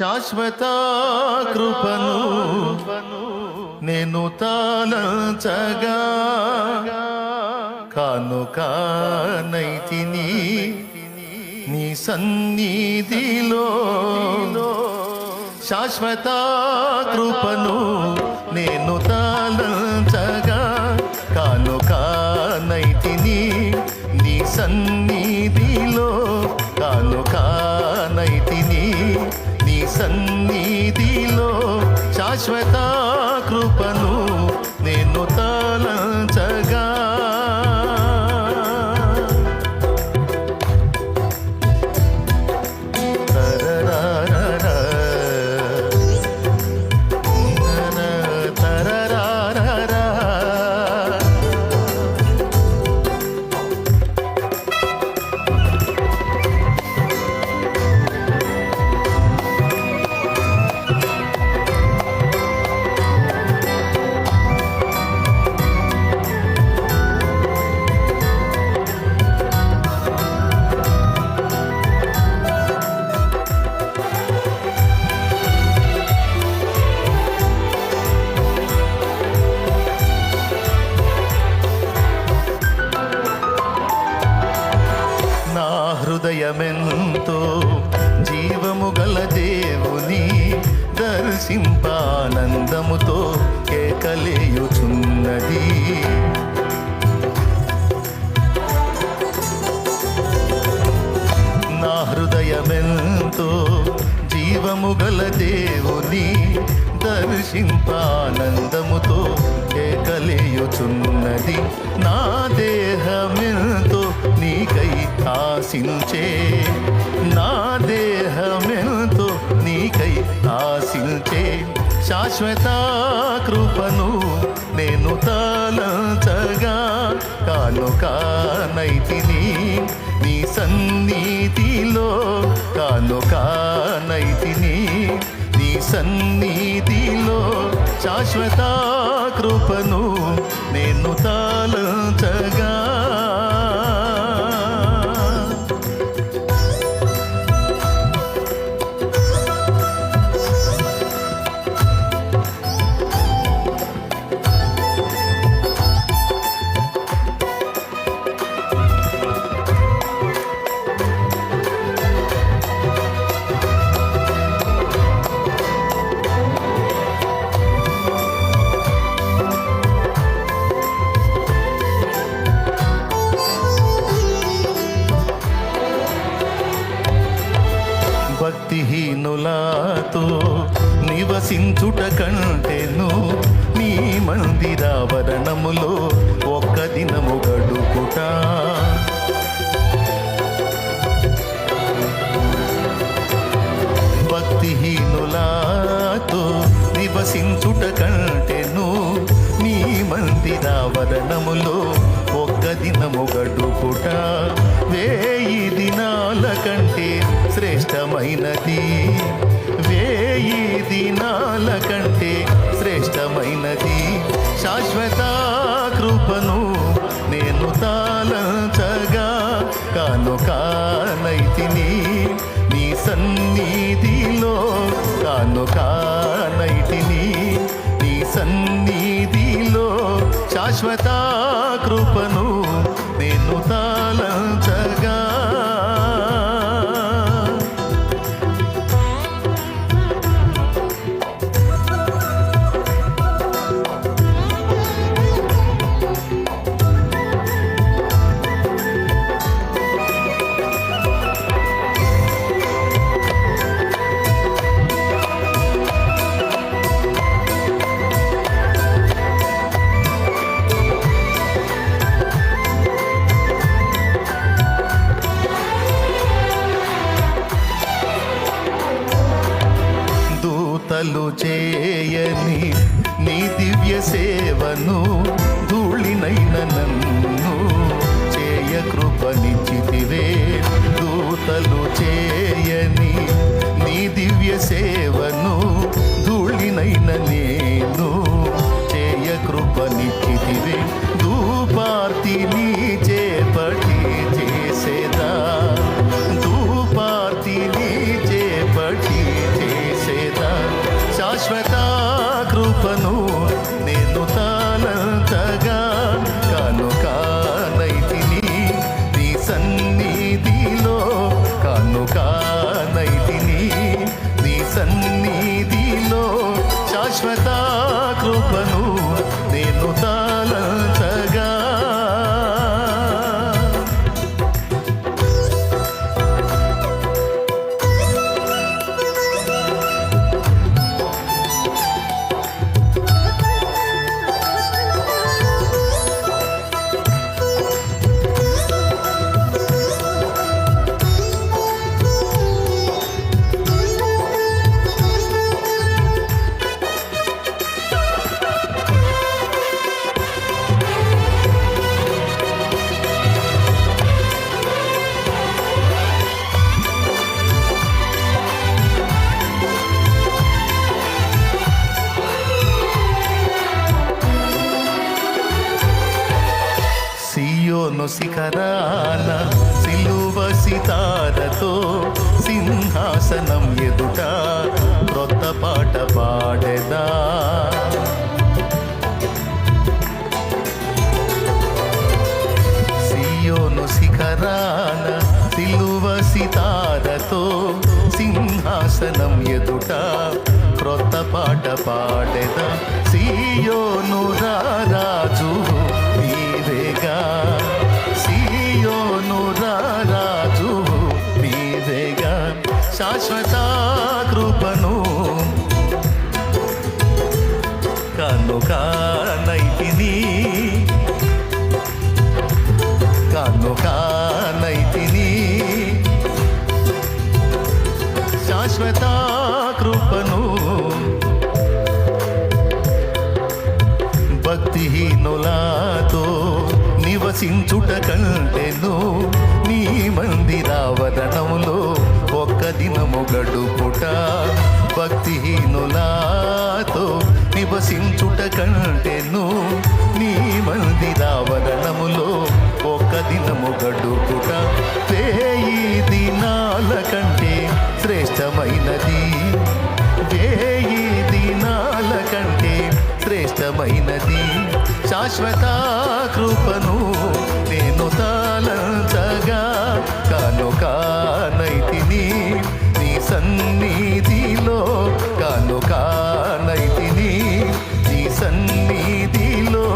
శాశ్వత కృపను నేను తాళంచగా కానుక నైతిని నీ సన్నిధిలో. శాశ్వత కృపను నేను తాళంచగా కానుక నైతిని నీ సన్ని శాశ్వత హర్షింపానందముతో కేకలేయుచున్నది. నా హృదయమెంతో జీవము గల దేవుని దర్శింపానందముతో కేకలేయుచున్నది. నా దేహమెంతో నీకై ఆశించే నా దేహమెంతో నీకై ఆశించే శాశ్వత కృపను నేను తలంచగా. కానుకానైతిని నీ సన్నిధిలో కానుకానైతిని నీ సన్నిధిలో శాశ్వత కృపను నేను తాళంచగా నాతో నివసించుట కంటేను. నీ మందిరావరణములో ఒక్క దినము గడుపుట. భక్తిహీనులాతో నివసించుట కంటేను. నీ మందిరావరణములో ఒక్క దినము గడు కానైటిని నీ సన్నిధిలో శాశ్వత కృపను సేవలు చేయని నీ దివ్య సేవను ధూళినైన నన్ను చేయ కృపనిచ్చితివే. దూతలు చేయని నీ దివ్య సేవను ధూళినైన నే శాశ్వత కృపను నేను తానంతగా కాను కానైతిని నీ సన్నిధిలో కాను కానైతిని నీ సన్నిధిలో శాశ్వత శిఖరాన సిలువ సితారతో సింహాసనం ఎదుట క్రొత్త పాట పాడెదా. సియోను శిఖరాన సిలువ సితారతో సింహాసనం ఎదుట క్రొత్త పాట పాడెదా. సియోను రారా దర్శించుట కంటెను నీ మందిరావరణములో ఒక్క దినము గడుపుట. భక్తిహీనులాతో నివసించుట కంటెను నీ మందిరావరణములో ఒక్క దినము గడుపుట. వేయి దినాల కంటే శ్రేష్టమైనది శ్రేష్టమైనది శాశ్వత కృపను నేను తాళంచగా కానుకానైతిని నీ సన్నిధిలో కానుకానైతిని నీ సన్నిధిలో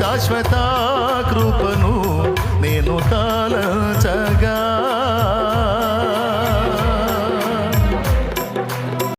శాశ్వత